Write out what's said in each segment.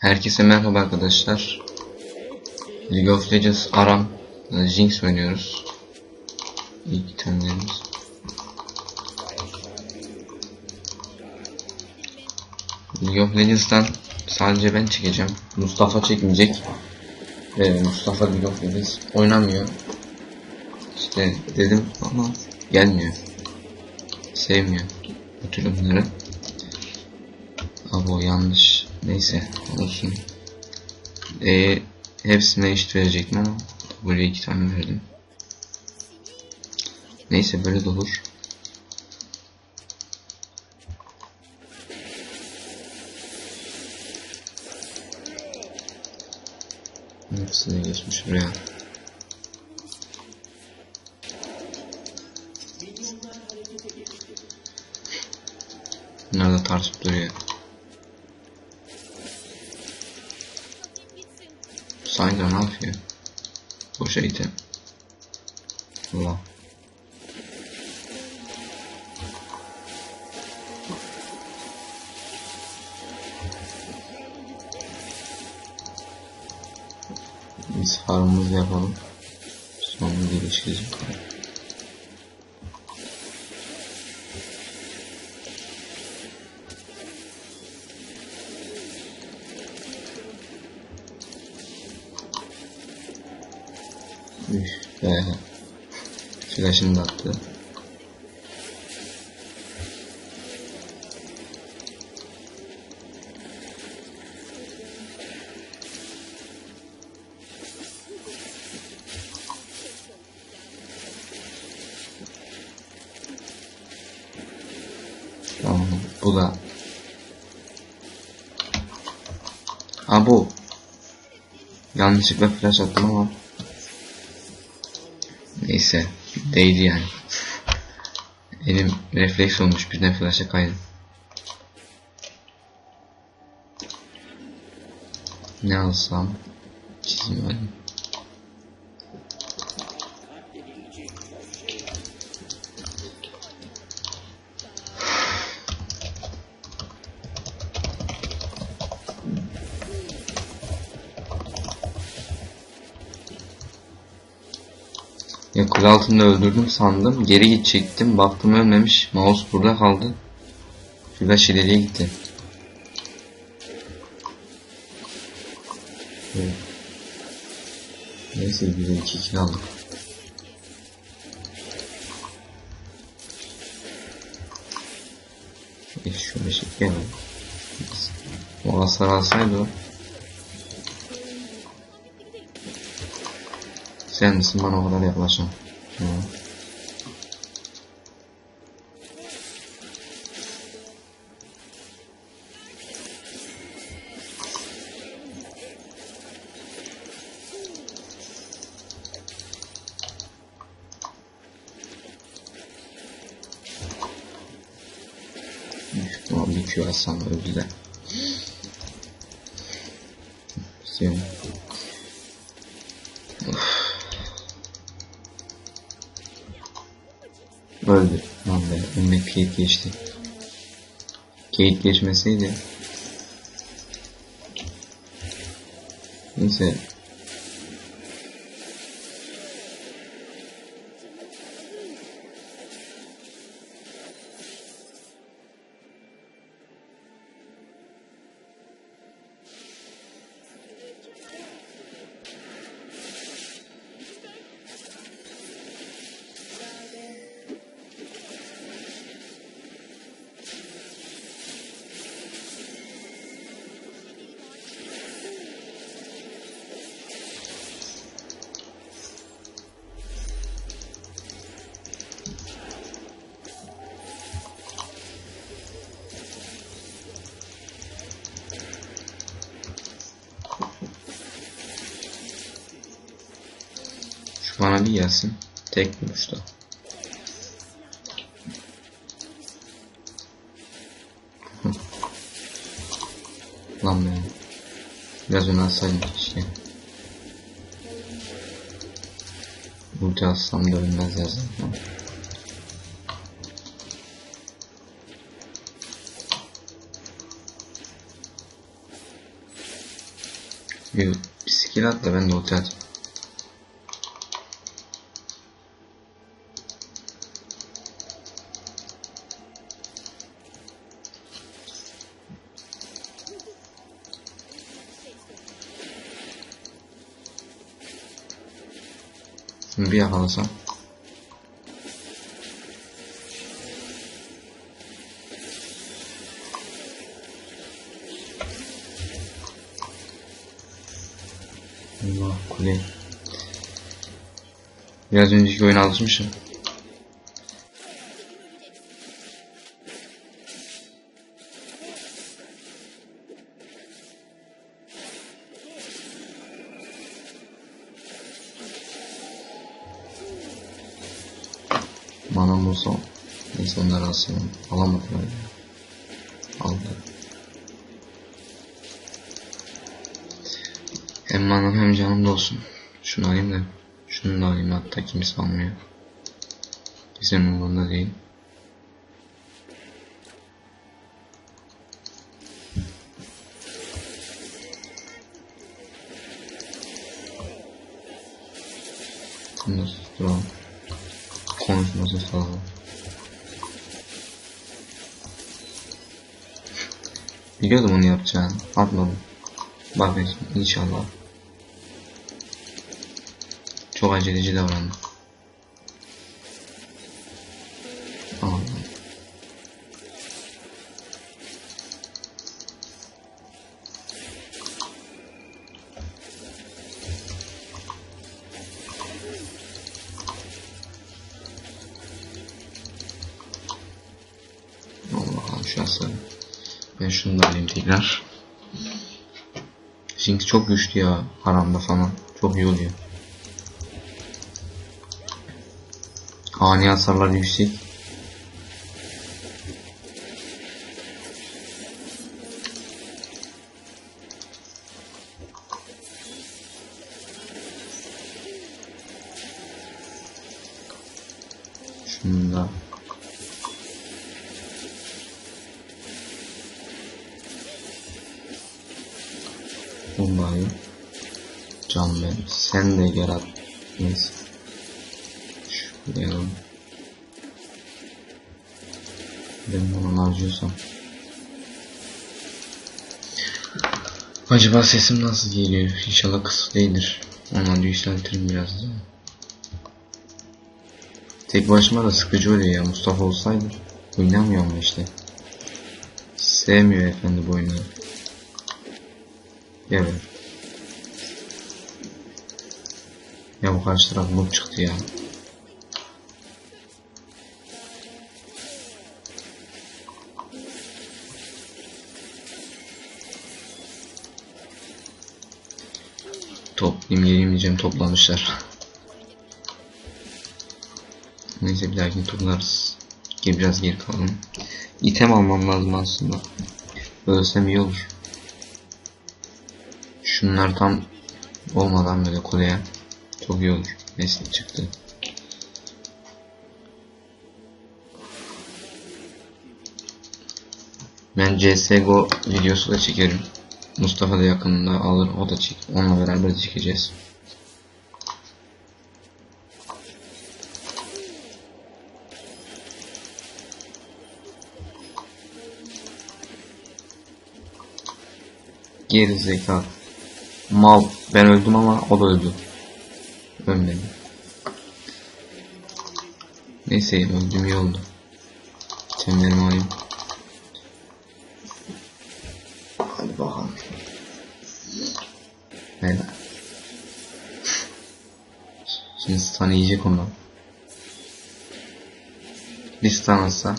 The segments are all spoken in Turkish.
Herkese merhaba arkadaşlar. League of Legends Aram e, Jinx oynuyoruz. İlk itemlerimiz. League of Legends'tan sadece ben çekeceğim. Mustafa çekmeyecek. Ee, Mustafa League of Legends oynamıyor. İşte dedim ama gelmiyor. Sevmiyor bu tür oyunları. Abi o yanlış. Neyse olsun. E, hepsine eşit verecektim ama buraya iki tane verdim. Neyse böyle de olur. Hepsine geçmiş buraya. Biz farmımızı yapalım. Sonra gelişiriz. Üf be. Flash'ını da attı. Bu da. Ha bu. Yanlışlıkla flash attım ama. Neyse değdi yani. Elim refleks olmuş birden flash'a kaydı. Ne alsam çizim alayım. Ya altında öldürdüm sandım. Geri gidecektim. Baktım ölmemiş. Mouse burada kaldı. Flash ileriye gitti. Evet. Neyse güzel iki kill aldık. Şöyle şekil yapalım. O hasar alsaydı o. Sen misin bana o kadar yaklaşan? Hı. Tamam bir Q de. Senin. Öldü. Lan be. Önüne Kate geçti. Kate geçmeseydi. Neyse. Bir gelsin. Tek vuruşta. Lan be. Biraz öne alsaydım keşke. Ulti alsam da zaten. Bir, bir skill at da ben de ulti atayım. Bir yakalasam. Allah kule. Biraz önceki oyuna alışmışım. Neyse onları alsın. Alamadılar ya. Aldı. Hem manam hem canım da olsun. Şunu alayım da. Şunu da alayım hatta kimse almıyor. Bizim umurunda değil. Bunu da Biliyordum onu yapacağını. Atmadım. Bakacağım inşallah. Çok aceleci davrandım. Allah. Allah şu aslanı. Ben şunu da alayım tekrar. Jinx çok güçlü ya haramda falan. Çok iyi oluyor. Ani hasarlar yüksek. Şunu da Bunları can ver. Sen de yarat. Neyse. Şuraya Ben bunu harcıyorsam. Acaba sesim nasıl geliyor? İnşallah kısık değildir. Onu yükseltirim biraz da. Tek başıma da sıkıcı oluyor ya. Mustafa olsaydı. Oynamıyor mu işte. Sevmiyor efendi bu oyunu. Evet. Ya bu karşı taraf noob çıktı ya. Toplayayım geleyim diyeceğim toplamışlar. Neyse bir dahakini toplarız. Gel biraz geri kalalım. İtem almam lazım aslında. Ölsem iyi olur. Şunlar tam olmadan böyle kuleye çok iyi olur. Neyse çıktı. Ben CSGO videosu da çekerim. Mustafa da yakında alır o da çek. Onunla beraber çekeceğiz. Geri zeka. Mal. Ben öldüm ama o da öldü. Ölmedi. Neyse öldüm iyi oldu. Temlerimi alayım. Hadi bakalım. Helal. Şimdi stun yiyecek ondan. Bir stun atsa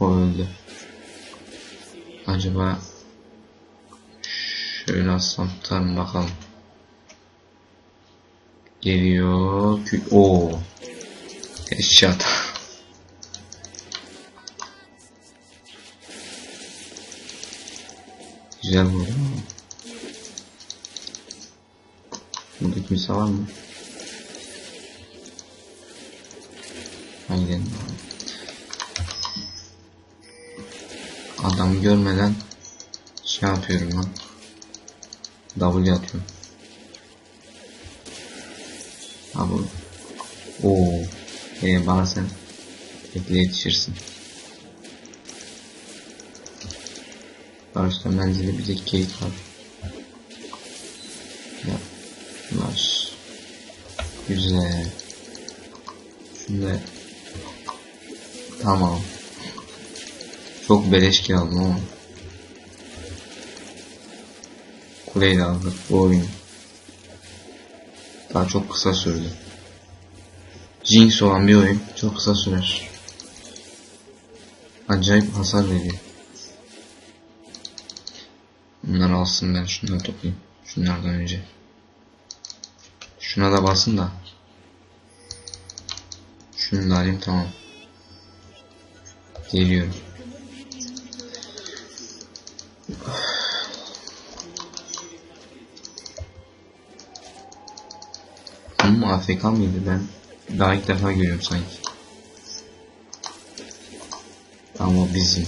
o öldü. Acaba şöyle atsam bakalım. Geliyor. Oo. Headshot. Güzel vurdu ama. Burada kimse var mı? Aynen. Adamı görmeden şey yapıyorum lan. W atıyorum. Ha bu. Oo. Ee, bana sen bekle yetişirsin. Karşıda menzili bir de geyik var. Yaklaş. Güzel. Şimdi tamam. Çok beleş kiraladım ama. De aldık bu oyun. Daha çok kısa sürdü. Jinx olan bir oyun çok kısa sürer. Acayip hasar veriyor. Bunları alsın ben şunları toplayayım. Şunlardan önce. Şuna da basın da. Şunu da alayım tamam. Geliyorum. Ama AFK mıydı ben? Daha ilk defa görüyorum sanki. Tamam o bizim.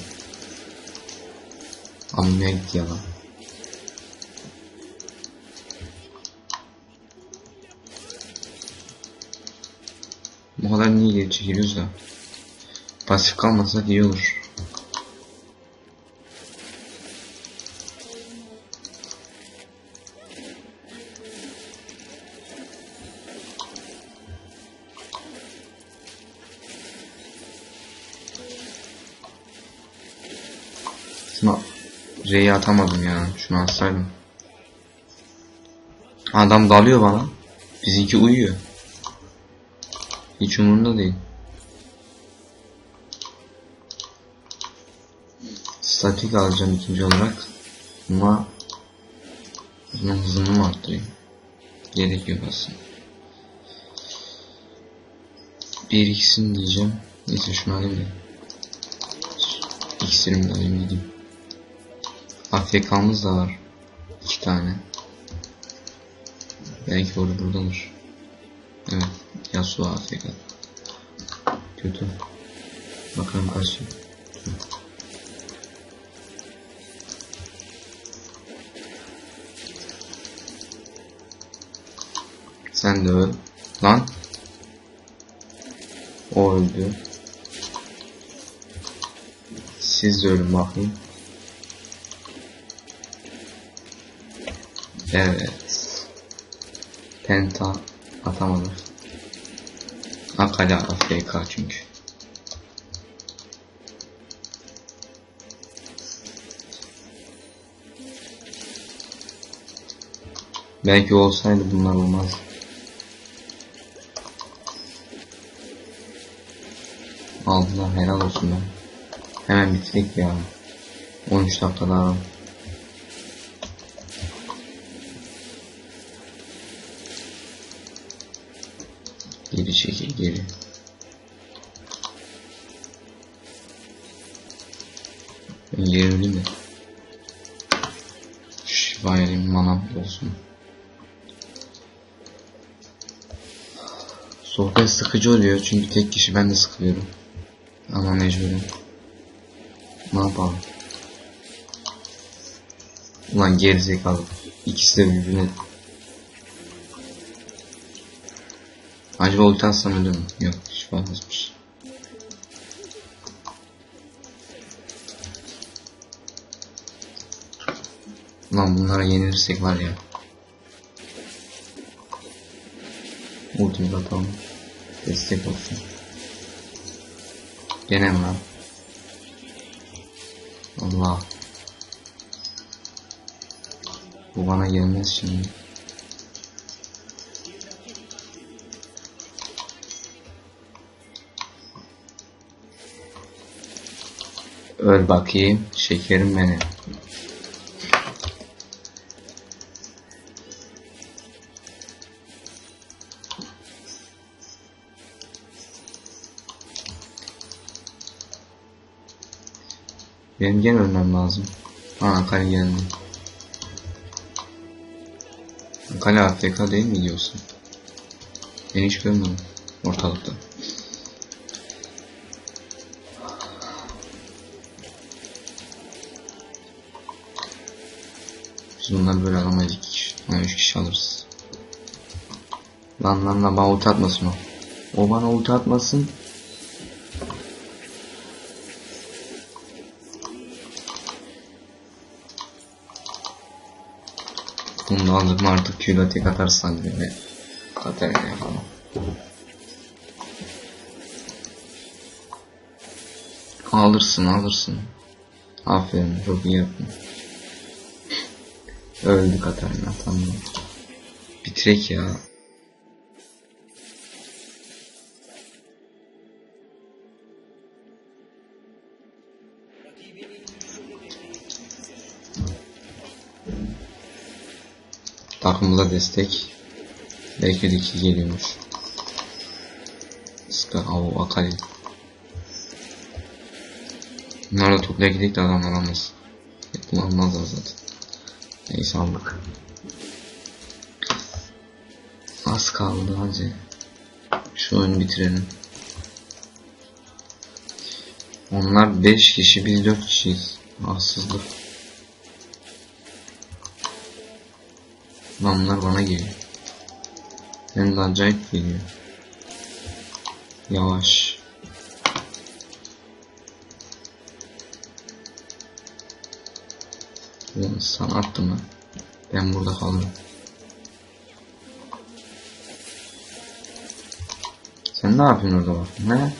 Almaya gitti. Bu kadar niye geri çekiliyoruz da? Pasif kalmasak iyi olur. R'yi atamadım ya. Şunu atsaydım. Adam dalıyor bana. Bizimki uyuyor. Hiç umurunda değil. Statik alacağım ikinci olarak. Ama bunun hızını mı arttırayım? Gerek yok aslında. Bir ikisini diyeceğim. Neyse şunu alayım da. İkisini de alayım gideyim. AFK'mız da var. İki tane. Belki orada buradadır. Evet. Yasuo AFK. Kötü. Bakalım kaç. Sen de öl. Lan. O öldü. Siz de ölün bakayım. Evet. Penta atamadı. Akala AFK çünkü. Belki olsaydı bunlar olmaz. Aldılar helal olsun ben. Hemen bitirdik ya. 13 dakika daha. Geri çekil geri. Ben geri öleyim de. Şifa yerim manam olsun. Sohbet sıkıcı oluyor çünkü tek kişi ben de sıkılıyorum. Ama mecburen. Ne yapalım? Ulan gerizekalı. İkisi de birbirine Acaba ulti atsam ölür mü? Yok şifa basmış. Lan bunlara yenilirsek var ya. Ultimi atalım. Destek olsun. Gene lan? Allah. Bu bana gelmez şimdi. Öl bakayım şekerim benim. Benim gene ölmem lazım. Ha Akali geldi. Akali AFK değil mi diyorsun? Ben hiç görmedim ortalıkta. Biz bunları böyle alamayız iki kişi. Ha 3 kişi alırız. Lan lan lan bana ulti atmasın o. O bana ulti atmasın. Bunu da alırım artık Q'da tek atarsan böyle. Katarina yapalım. Alırsın alırsın. Aferin çok iyi yaptın. Öldü Katarina tamam. Bitirek ya. Takımıza destek. Belki de iki geliyormuş. Sıkı av akali. Bunlar da toplaya gidelim de adam alamaz. Kullanmazlar zaten. Neyse aldık. Az kaldı hadi. Şu oyunu bitirelim. Onlar 5 kişi biz 4 kişiyiz. Haksızlık. Adamlar bana geliyor. Hem de acayip geliyor. Yavaş. Attım ben. Ben burada kalırım. Sen ne yapıyorsun orada bak? Ne?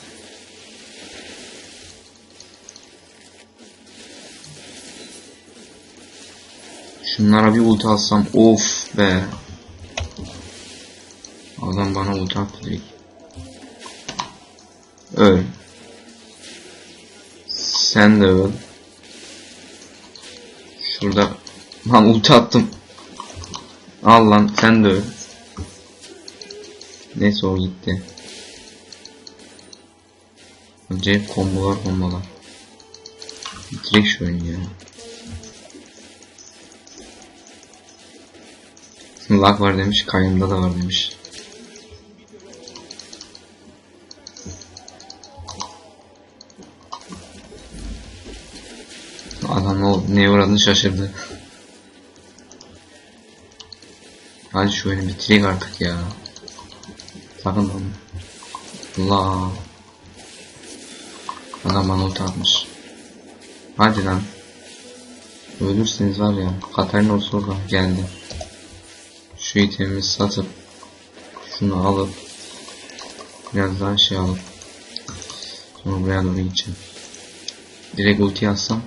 Şunlara bir ulti alsam of be. Adam bana ulti attı direkt. Öl. Sen de öl. Şurada lan ulti attım. Al lan sen de öl. Neyse o gitti. Acayip kombolar kombolar. Direkt şu ya. Lag var demiş, kayında da var demiş. Adam ne, neye uğradığını şaşırdı. Hadi şu oyunu bitireyim artık ya. Sakın lan. Allah. Adam bana ulti atmış. Hadi lan. Ölürseniz var ya. Katarina orada geldi. Şu itemimi satıp şunu alıp biraz daha şey alıp sonra buraya doğru gideceğim. Direkt ulti atsam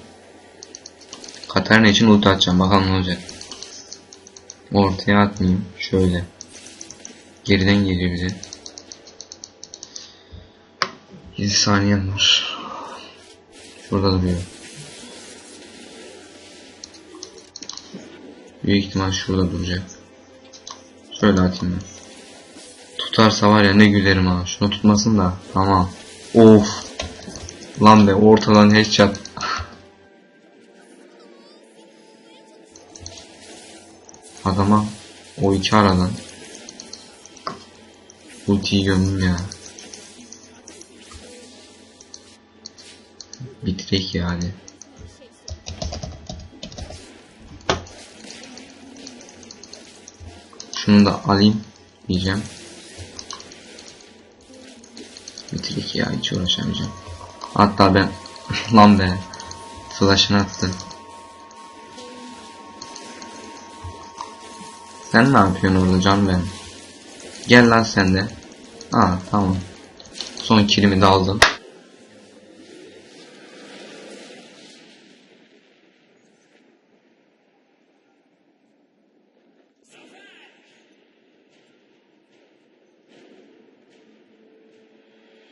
Katarina için ulti atacağım bakalım ne olacak. Ortaya atmayayım şöyle. Geriden geliyor bize. 7 saniyem var. Şurada duruyor. Büyük ihtimal şurada duracak. Şöyle atayım ben. Tutarsa var ya ne gülerim ha. Şunu tutmasın da. Tamam. Of. Lan be ortadan headshot. Adama o iki aradan ultiyi gömdüm ya. Bitirek ya hadi. Şunu da alayım diyeceğim. Bitirdik ya hiç uğraşamayacağım. Hatta ben lan be flash'ını attı. Sen ne yapıyorsun orada can ben? Gel lan sen de. Ha tamam. Son kilimi de aldım.